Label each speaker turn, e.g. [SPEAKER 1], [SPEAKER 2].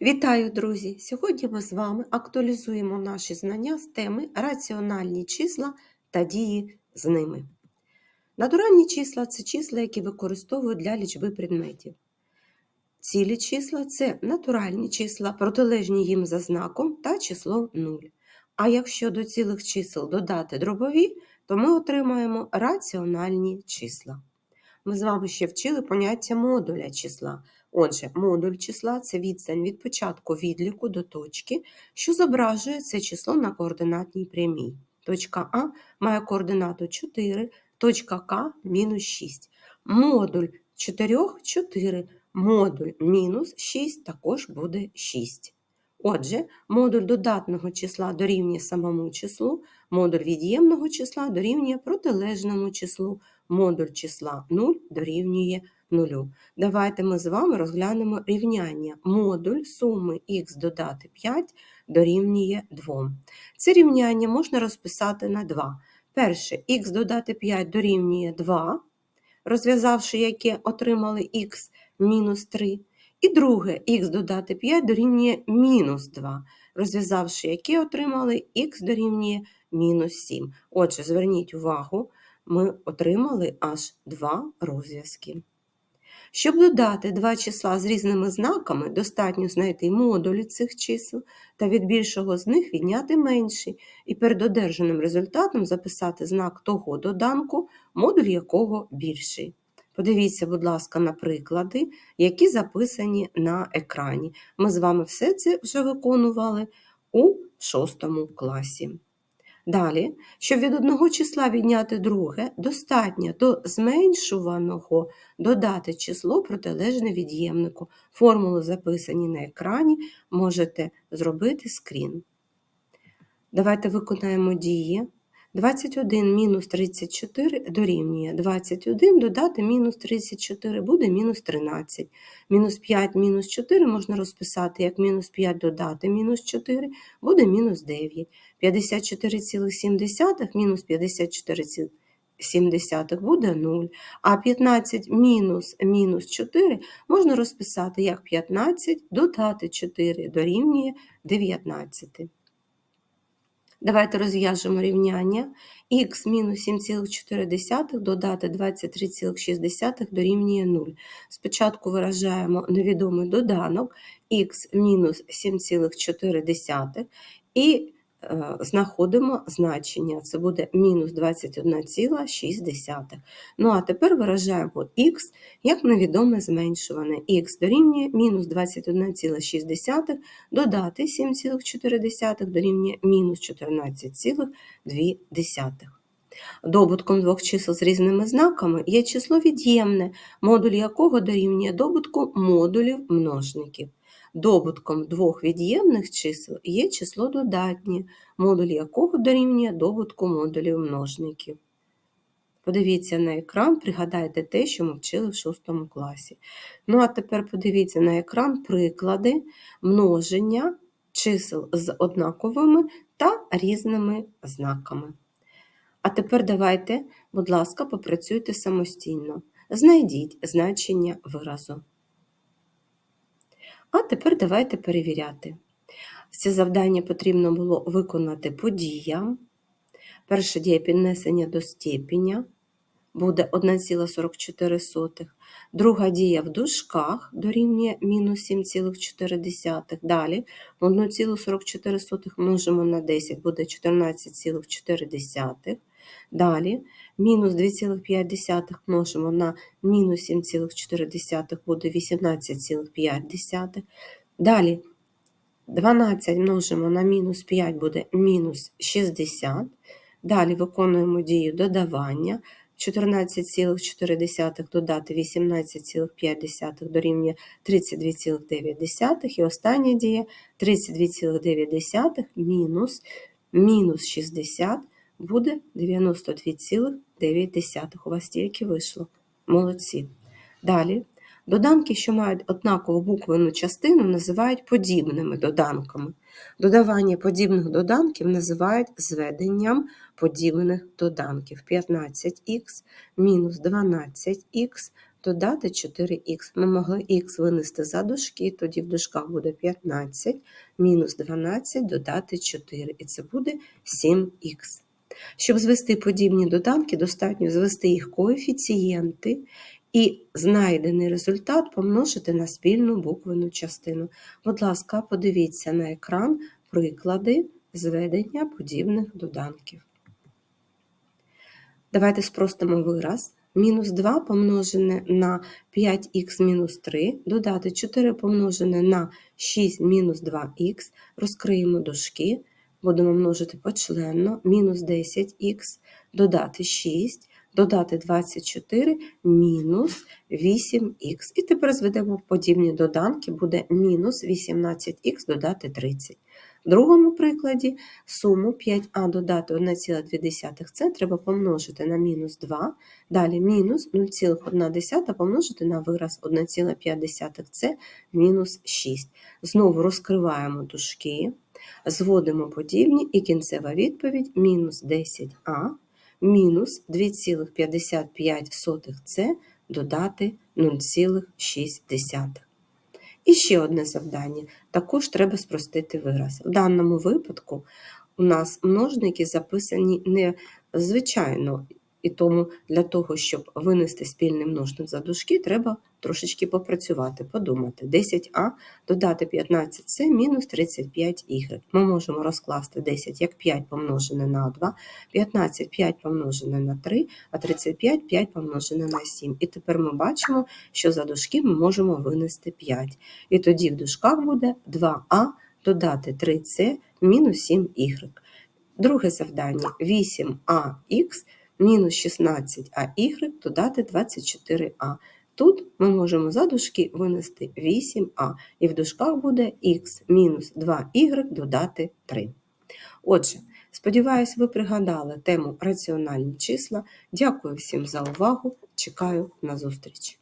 [SPEAKER 1] Вітаю, друзі! Сьогодні ми з вами актуалізуємо наші знання з теми раціональні числа та дії з ними. Натуральні числа це числа, які використовують для лічби предметів. Цілі числа це натуральні числа, протилежні їм за знаком та число 0. А якщо до цілих чисел додати дробові, то ми отримаємо раціональні числа. Ми з вами ще вчили поняття модуля числа. Отже, модуль числа це відстань від початку відліку до точки, що зображує це число на координатній прямій. Точка А має координату 4, точка К мінус 6. Модуль 4 – 4, модуль мінус 6 також буде 6. Отже, модуль додатного числа дорівнює самому числу, модуль від'ємного числа дорівнює протилежному числу, модуль числа 0 дорівнює 0. Давайте ми з вами розглянемо рівняння. Модуль суми х додати 5 дорівнює 2. Це рівняння можна розписати на 2. Перше, х додати 5 дорівнює 2, розв'язавши яке отримали х мінус 3. І друге, х додати 5 дорівнює мінус 2, розв'язавши яке отримали х дорівнює мінус 7. Отже, зверніть увагу, ми отримали аж два розв'язки. Щоб додати два числа з різними знаками, достатньо знайти модулі цих чисел та від більшого з них відняти менший, і перед одержаним результатом записати знак того доданку, модуль якого більший. Подивіться, будь ласка, на приклади, які записані на екрані. Ми з вами все це вже виконували у шостому класі. Далі, щоб від одного числа відняти друге, достатньо до зменшуваного додати число протилежне від'ємнику. Формулу записані на екрані, можете зробити скрін. Давайте виконаємо дії. 21 мінус 34 дорівнює 21 додати мінус 34 буде мінус 13. Мінус 5 мінус 4 можна розписати, як мінус 5 додати мінус 4 буде мінус 9. 54,7 мінус 54,7 буде 0. А 15 мінус мінус 4 можна розписати, як 15 додати 4 дорівнює 19. Давайте розв'яжемо рівняння. х мінус 7,4 додати 23,6 дорівнює 0. Спочатку виражаємо невідомий доданок х мінус 7,4 і знаходимо значення. Це буде мінус 21,6. Ну а тепер виражаємо х як невідоме зменшуване. х дорівнює мінус 21,6 додати 7,4 дорівнює мінус 14,2. Добутком двох чисел з різними знаками є число від'ємне, модуль якого дорівнює добутку модулів множників. Добутком двох від'ємних чисел є число додатнє, модуль якого дорівнює добутку модулів множників. Подивіться на екран, пригадайте те, що ми вчили в 6 класі. Ну, а тепер подивіться на екран приклади множення чисел з однаковими та різними знаками. А тепер давайте, будь ласка, попрацюйте самостійно. Знайдіть значення виразу. А тепер давайте перевіряти. Це завдання потрібно було виконати по діям. Перша дія піднесення до степеня буде 1,44. Друга дія в дужках дорівнює мінус 7,4. Далі 1,44 множимо на 10 буде 14,4. Далі мінус 2,5 множимо на мінус 7,4 буде 18,5. Далі 12 множимо на мінус 5 буде мінус 60. Далі виконуємо дію додавання. 14,4 додати 18,5 дорівнює 32,9. І остання дія 32,9 мінус мінус 60 буде 92,9. У вас тільки вийшло. Молодці. Далі. Доданки, що мають однакову буквену частину, називають подібними доданками. Додавання подібних доданків називають зведенням подібних доданків. 15х мінус 12х додати 4х. Ми могли х винести за дужки, тоді в дужках буде 15, мінус 12 додати 4, і це буде 7х. Щоб звести подібні доданки, достатньо звести їх коефіцієнти і знайдений результат помножити на спільну буквену частину. Будь ласка, подивіться на екран приклади зведення подібних доданків. Давайте спростимо вираз. Мінус 2 помножене на 5х мінус 3, додати 4 помножене на 6 мінус 2х, розкриємо дужки, будемо множити почленно, мінус 10х, додати 6, додати 24, мінус 8х. І тепер зведемо подібні доданки, буде мінус 18х додати 30. В другому прикладі суму 5а додати 1,2 треба помножити на мінус 2, далі мінус 0,1 помножити на вираз 1,5 це мінус 6. Знову розкриваємо дужки, зводимо подібні і кінцева відповідь мінус 10а мінус 2,55 це додати 0,6. І ще одне завдання. Також треба спростити вираз. В даному випадку у нас множники записані не звичайно, і тому для того, щоб винести спільний множник за дужки, треба трошечки попрацювати, подумати. 10а додати 15 це мінус 35y. Ми можемо розкласти 10 як 5 помножене на 2, 15 5 помножене на 3, а 35 5 помножене на 7. І тепер ми бачимо, що за дужки ми можемо винести 5. І тоді в дужках буде 2а додати 3c мінус 7y. Друге завдання 8ax мінус 16а додати 24а. Тут ми можемо за дужки винести 8а, і в дужках буде х мінус 2y додати 3. Отже, сподіваюсь, ви пригадали тему раціональні числа. Дякую всім за увагу. Чекаю на зустріч!